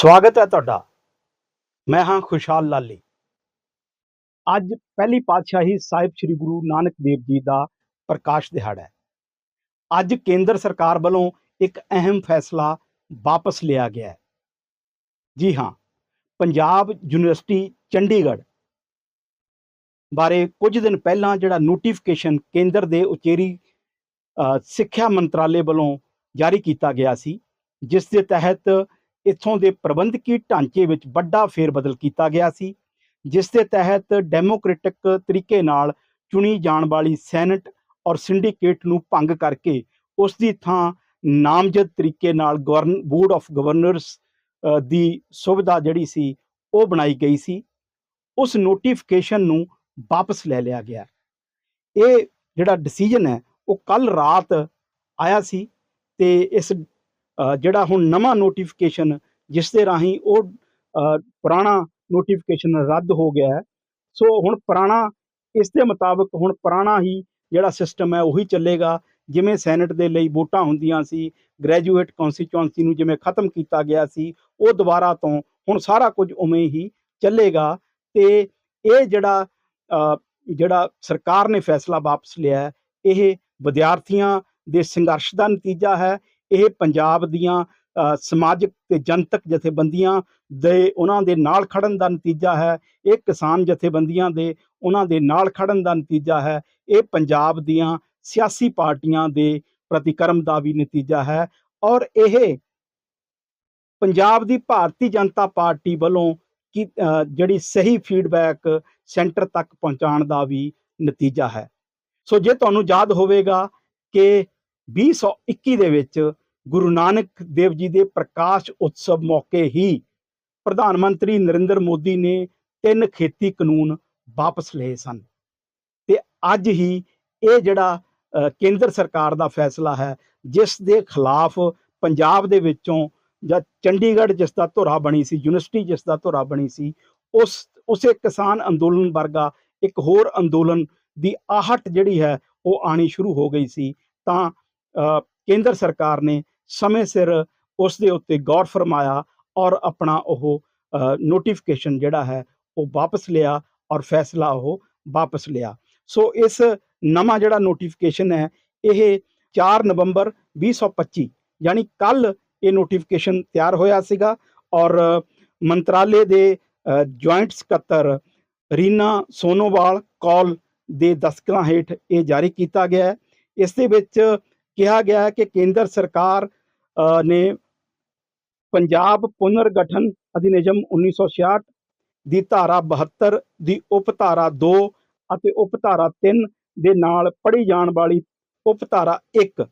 ਸਵਾਗਤ ਹੈ ਤੁਹਾਡਾ। ਮੈਂ ਹਾਂ ਖੁਸ਼ਹਾਲ ਲਾਲੀ। ਅੱਜ ਪਹਿਲੀ ਪਾਤਸ਼ਾਹੀ ਸਾਹਿਬ ਸ੍ਰੀ ਗੁਰੂ ਨਾਨਕ ਦੇਵ ਜੀ ਦਾ ਪ੍ਰਕਾਸ਼ ਦਿਹਾੜਾ ਹੈ। ਅੱਜ ਕੇਂਦਰ ਸਰਕਾਰ ਵੱਲੋਂ ਇੱਕ ਅਹਿਮ ਫੈਸਲਾ ਵਾਪਸ ਲਿਆ ਗਿਆ ਹੈ। ਜੀ ਹਾਂ, ਪੰਜਾਬ ਯੂਨੀਵਰਸਿਟੀ ਚੰਡੀਗੜ੍ਹ ਬਾਰੇ ਕੁਝ ਦਿਨ ਪਹਿਲਾਂ ਜਿਹੜਾ ਨੋਟੀਫਿਕੇਸ਼ਨ ਕੇਂਦਰ ਦੇ ਉਚੇਰੀ ਸਿੱਖਿਆ ਮੰਤਰਾਲੇ ਵੱਲੋਂ ਜਾਰੀ ਕੀਤਾ ਗਿਆ ਸੀ, ਜਿਸ ਦੇ ਤਹਿਤ ਇੱਥੋਂ ਦੇ ਪ੍ਰਬੰਧਕੀ ਢਾਂਚੇ ਵਿੱਚ ਵੱਡਾ ਫੇਰਬਦਲ ਕੀਤਾ ਗਿਆ ਸੀ, ਜਿਸ ਦੇ ਤਹਿਤ ਡੈਮੋਕ੍ਰੈਟਿਕ ਤਰੀਕੇ ਨਾਲ ਚੁਣੀ ਜਾਣ ਵਾਲੀ ਸੈਨੇਟ ਔਰ ਸਿੰਡੀਕੇਟ ਨੂੰ ਭੰਗ ਕਰਕੇ ਉਸ ਦੀ ਥਾਂ ਨਾਮਜ਼ਦ ਤਰੀਕੇ ਨਾਲ ਗਵਰਨ, ਬੋਰਡ ਆਫ ਗਵਰਨਰਸ ਦੀ ਸੁਵਿਧਾ ਜਿਹੜੀ ਸੀ, ਉਹ ਬਣਾਈ ਗਈ ਸੀ। ਉਸ ਨੋਟੀਫਿਕੇਸ਼ਨ ਨੂੰ ਵਾਪਸ ਲੈ ਲਿਆ ਗਿਆ। ਇਹ ਜਿਹੜਾ ਡਿਸੀਜਨ ਹੈ, ਉਹ ਕੱਲ ਰਾਤ ਆਇਆ ਸੀ ਤੇ ਇਸ ਜਿਹੜਾ ਹੁਣ ਨਵਾਂ ਨੋਟੀਫਿਕੇਸ਼ਨ ਜਿਸ ਦੇ ਰਾਹੀਂ ਉਹ ਪੁਰਾਣਾ ਨੋਟੀਫਿਕੇਸ਼ਨ ਰੱਦ ਹੋ ਗਿਆ ਹੈ। ਸੋ ਹੁਣ ਪੁਰਾਣਾ, ਇਸ ਦੇ ਮੁਤਾਬਕ ਹੁਣ ਪੁਰਾਣਾ ਹੀ ਜਿਹੜਾ ਸਿਸਟਮ ਹੈ ਉਹੀ ਚੱਲੇਗਾ। ਜਿਵੇਂ ਸੈਨੇਟ ਦੇ ਲਈ ਵੋਟਾਂ ਹੁੰਦੀਆਂ ਸੀ ਗ੍ਰੈਜੂਏਟ ਕਨਸਟੀਚੁਐਂਸੀ ਨੂੰ ਜਿਵੇਂ ਖਤਮ ਕੀਤਾ ਗਿਆ ਸੀ, ਉਹ ਦੁਬਾਰਾ ਤੋਂ ਹੁਣ ਸਾਰਾ ਕੁਝ ਉਵੇਂ ਹੀ ਚੱਲੇਗਾ। ਤੇ ਇਹ ਜਿਹੜਾ ਜਿਹੜਾ ਸਰਕਾਰ ਨੇ ਫੈਸਲਾ ਵਾਪਸ ਲਿਆ ਇਹ ਵਿਦਿਆਰਥੀਆਂ ਦੇ ਸੰਘਰਸ਼ ਦਾ ਨਤੀਜਾ ਹੈ। ਇਹ ਪੰਜਾਬ ਦੀਆਂ ਸਮਾਜਿਕ ਤੇ ਜਨਤਕ ਜਥੇਬੰਦੀਆਂ ਦੇ ਉਹਨਾਂ ਦੇ ਨਾਲ ਖੜਨ ਦਾ ਨਤੀਜਾ ਹੈ, ਇਹ ਕਿਸਾਨ ਜਥੇਬੰਦੀਆਂ ਦੇ ਉਹਨਾਂ ਦੇ ਨਾਲ ਖੜਨ ਦਾ ਨਤੀਜਾ ਹੈ, ਇਹ ਪੰਜਾਬ ਦੀਆਂ ਸਿਆਸੀ ਪਾਰਟੀਆਂ ਦੇ ਪ੍ਰਤੀਕਰਮ ਦਾ ਵੀ ਨਤੀਜਾ ਹੈ ਔਰ ਇਹ ਪੰਜਾਬ ਦੀ ਭਾਰਤੀ ਜਨਤਾ ਪਾਰਟੀ ਵੱਲੋਂ ਕਿ ਜਿਹੜੀ ਸਹੀ ਫੀਡਬੈਕ ਸੈਂਟਰ ਤੱਕ ਪਹੁੰਚਾਉਣ ਦਾ ਵੀ ਨਤੀਜਾ ਹੈ। ਸੋ ਜੇ ਤੁਹਾਨੂੰ ਯਾਦ ਹੋਵੇਗਾ ਕਿ 2021 ਦੇ ਵਿੱਚ ਗੁਰੂ ਨਾਨਕ ਦੇਵ ਜੀ ਦੇ ਪ੍ਰਕਾਸ਼ ਉਤਸਵ ਮੌਕੇ ਹੀ ਪ੍ਰਧਾਨ ਮੰਤਰੀ ਨਰਿੰਦਰ ਮੋਦੀ ਨੇ ਤਿੰਨ ਖੇਤੀ ਕਾਨੂੰਨ ਵਾਪਸ ਲਏ ਸਨ। ਤੇ ਅੱਜ ਹੀ ਇਹ ਜਿਹੜਾ ਕੇਂਦਰ ਸਰਕਾਰ ਦਾ ਫੈਸਲਾ ਹੈ, ਜਿਸ ਦੇ ਖਿਲਾਫ ਪੰਜਾਬ ਦੇ ਵਿੱਚੋਂ ਜਾਂ ਚੰਡੀਗੜ੍ਹ ਜਿਸ ਦਾ ਧੁਰਾ ਬਣੀ ਸੀ, ਯੂਨੀਵਰਸਿਟੀ ਜਿਸ ਦਾ ਧੁਰਾ ਬਣੀ ਸੀ, ਉਸ, ਉਸੇ ਕਿਸਾਨ ਅੰਦੋਲਨ ਵਰਗਾ ਇੱਕ ਹੋਰ ਅੰਦੋਲਨ ਦੀ ਆਹਟ ਜਿਹੜੀ ਹੈ, ਉਹ ਆਣੀ ਸ਼ੁਰੂ ਹੋ ਗਈ ਸੀ। ਤਾਂ ਕੇਂਦਰ ਸਰਕਾਰ ਨੇ ਸਮੇਂ ਸਿਰ ਉਸ ਦੇ ਉੱਤੇ ਗੌਰ ਫਰਮਾਇਆ ਔਰ ਆਪਣਾ ਉਹ ਨੋਟੀਫਿਕੇਸ਼ਨ ਜਿਹੜਾ ਹੈ ਉਹ ਵਾਪਸ ਲਿਆ ਔਰ ਫੈਸਲਾ ਉਹ ਵਾਪਸ ਲਿਆ। ਸੋ ਇਸ ਨਵਾਂ ਜਿਹੜਾ ਨੋਟੀਫਿਕੇਸ਼ਨ ਹੈ, ਇਹ 4 ਨਵੰਬਰ 2025 ਯਾਨੀ ਕੱਲ ਇਹ ਨੋਟੀਫਿਕੇਸ਼ਨ ਤਿਆਰ ਹੋਇਆ ਸੀਗਾ ਔਰ ਮੰਤਰਾਲੇ ਦੇ ਜੁਆਇੰਟ ਸਕੱਤਰ ਰੀਨਾ ਸੋਨੋਵਾਲ ਕੌਲ ਦੇ ਦਸਤਖਤਾਂ ਹੇਠ ਇਹ ਜਾਰੀ ਕੀਤਾ ਗਿਆ ਹੈ। ਇਸ ਦੇ ਵਿੱਚ ਕਿਹਾ ਗਿਆ ਹੈ ਕਿ ਕੇਂਦਰ ਸਰਕਾਰ ਨੇ ਪੰਜਾਬ ਪੁਨਰਗਠਨ ਅਧਿਨਿਯਮ 1966 ਦੀ ਧਾਰਾ 72 ਦੀ ਉਪ 2 ਅਤੇ ਉਪ 3 ਦੇ ਨਾਲ ਪੜ੍ਹੀ ਜਾਣ ਵਾਲੀ ਉਪ 1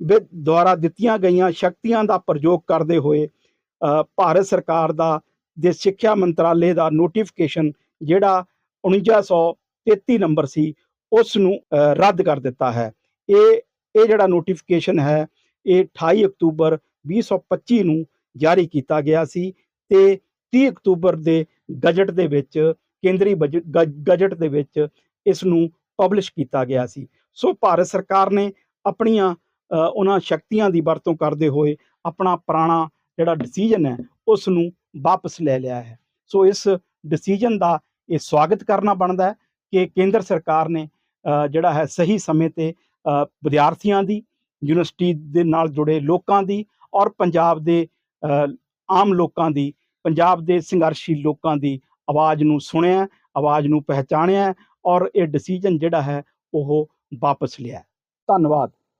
ਵਿੱਚ ਦੁਆਰਾ ਦਿੱਤੀਆਂ ਗਈਆਂ ਸ਼ਕਤੀਆਂ ਦਾ ਪ੍ਰਯੋਗ ਕਰਦੇ ਹੋਏ ਅ, ਭਾਰਤ ਸਰਕਾਰ ਦਾ ਦੇ ਸਿੱਖਿਆ ਮੰਤਰਾਲੇ ਦਾ ਨੋਟੀਫਿਕੇਸ਼ਨ ਜਿਹੜਾ 4933 ਨੰਬਰ ਸੀ ਉਸ ਨੂੰ ਰੱਦ ਕਰ ਦਿੱਤਾ ਹੈ। ਇਹ ਇਹ ਜਿਹੜਾ ਨੋਟੀਫਿਕੇਸ਼ਨ ਹੈ, ਇਹ 28 ਅਕਤੂਬਰ 2025 ਨੂੰ ਜਾਰੀ ਕੀਤਾ ਗਿਆ ਸੀ ਤੇ 30 ਅਕਤੂਬਰ ਦੇ ਗਜਟ ਦੇ ਵਿੱਚ, ਕੇਂਦਰੀ ਬਜਟ ਗਜਟ ਦੇ ਵਿੱਚ ਇਸ ਨੂੰ ਪਬਲਿਸ਼ ਕੀਤਾ ਗਿਆ ਸੀ। ਸੋ ਭਾਰਤ ਸਰਕਾਰ ਨੇ ਆਪਣੀਆਂ ਉਹਨਾਂ ਸ਼ਕਤੀਆਂ ਦੀ ਵਰਤੋਂ ਕਰਦੇ ਹੋਏ ਆਪਣਾ ਪੁਰਾਣਾ ਜਿਹੜਾ ਡਿਸੀਜਨ ਹੈ, ਉਸ ਨੂੰ ਵਾਪਸ ਲੈ ਲਿਆ ਹੈ। ਸੋ ਇਸ ਡਿਸੀਜਨ ਦਾ ਇਹ ਸਵਾਗਤ ਕਰਨਾ ਬਣਦਾ ਹੈ ਕਿ ਕੇਂਦਰ ਸਰਕਾਰ ਨੇ ਜਿਹੜਾ ਹੈ, ਸਹੀ ਸਮੇਂ ਤੇ ਵਿਦਿਆਰਥੀਆਂ ਦੀ, ਯੂਨੀਵਰਸਿਟੀ ਦੇ ਨਾਲ ਜੁੜੇ ਲੋਕਾਂ ਦੀ ਔਰ ਪੰਜਾਬ ਦੇ ਆਮ ਲੋਕਾਂ ਦੀ, ਪੰਜਾਬ ਦੇ ਸੰਘਰਸ਼ੀ ਲੋਕਾਂ ਦੀ ਆਵਾਜ਼ ਨੂੰ ਸੁਣਿਆ, ਆਵਾਜ਼ ਨੂੰ ਪਹਿਚਾਣਿਆ ਔਰ ਇਹ ਡਿਸੀਜਨ ਜਿਹੜਾ ਹੈ ਉਹ ਵਾਪਸ ਲਿਆ। ਧੰਨਵਾਦ।